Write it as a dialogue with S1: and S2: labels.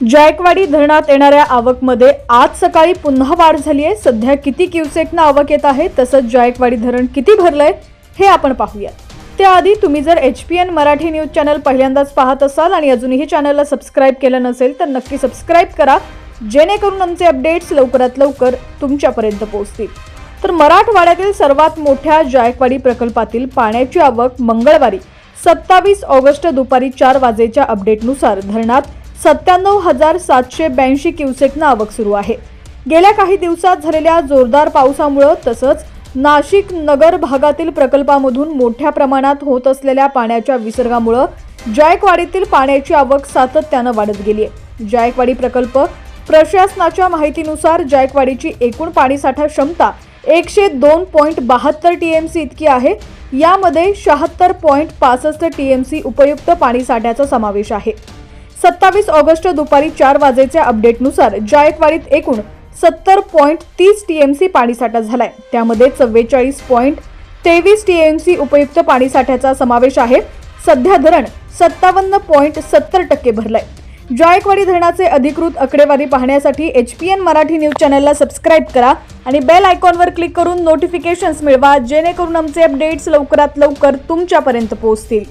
S1: जायकवाडी धरणात येणाऱ्या आवकमध्ये आज सकाळी पुन्हा वाढ झाली आहे. सध्या किती क्युसेकनं आवक येत आहे तसंच जायकवाडी धरण किती भरलंय हे आपण पाहूयात. त्याआधी तुम्ही जर H P N Marathi news channel पहिल्यांदाच पाहत असाल आणि अजूनही चॅनलला सबस्क्राईब केलं नसेल तर नक्की सबस्क्राईब करा. जेणेकरून आमचे अपडेट्स लवकरात लवकर तुमच्यापर्यंत पोहोचतील. तर मराठवाड्यातील सर्वात मोठ्या जायकवाडी प्रकल्पातील पाण्याची आवक मंगळवारी सत्तावीस ऑगस्ट दुपारी चार वाजेच्या अपडेटनुसार धरणात सत्त्याण्णव हजार सातशे ब्याऐंशी क्युसेकनं आवक सुरू आहे. गेल्या काही दिवसात झालेल्या जोरदार पावसामुळं तसंच नाशिक नगर भागातील प्रकल्पामधून मोठ्या प्रमाणात होत असलेल्या पाण्याच्या विसर्गामुळं जायकवाडीतील पाण्याची आवक सातत्यानं वाढत गेली आहे. जायकवाडी प्रकल्प प्रशासनाच्या माहितीनुसार जायकवाडीची एकूण पाणीसाठा क्षमता एकशे दोन पॉईंट बहात्तर टी एम सी इतकी आहे. यामध्ये शहात्तर पॉईंट पासष्ट टी एम सी उपयुक्त पाणीसाठ्याचा समावेश आहे. सत्तावीस ऑगस्ट दुपारी चार वाजेच्या अपडेटनुसार जायकवाडीत एकूण सत्तर पॉईंट तीस टी एम सी पाणीसाठा झालाय. त्यामध्ये चव्वेचाळीस पॉईंट तेवीस टी एम सी उपयुक्त पाणीसाठ्याचा समावेश आहे. सध्या धरण सत्तावन्न पॉईंट सत्तर टक्के भरलंय. जायकवाडी धरणाचे अधिकृत आकडेवारी पाहण्यासाठी H P N Marathi news चॅनलला सबस्क्राईब करा आणि बेल आयकॉनवर क्लिक करून नोटिफिकेशन्स मिळवा जेणेकरून आमचे अपडेट्स लवकरात लवकर तुमच्यापर्यंत पोहोचतील.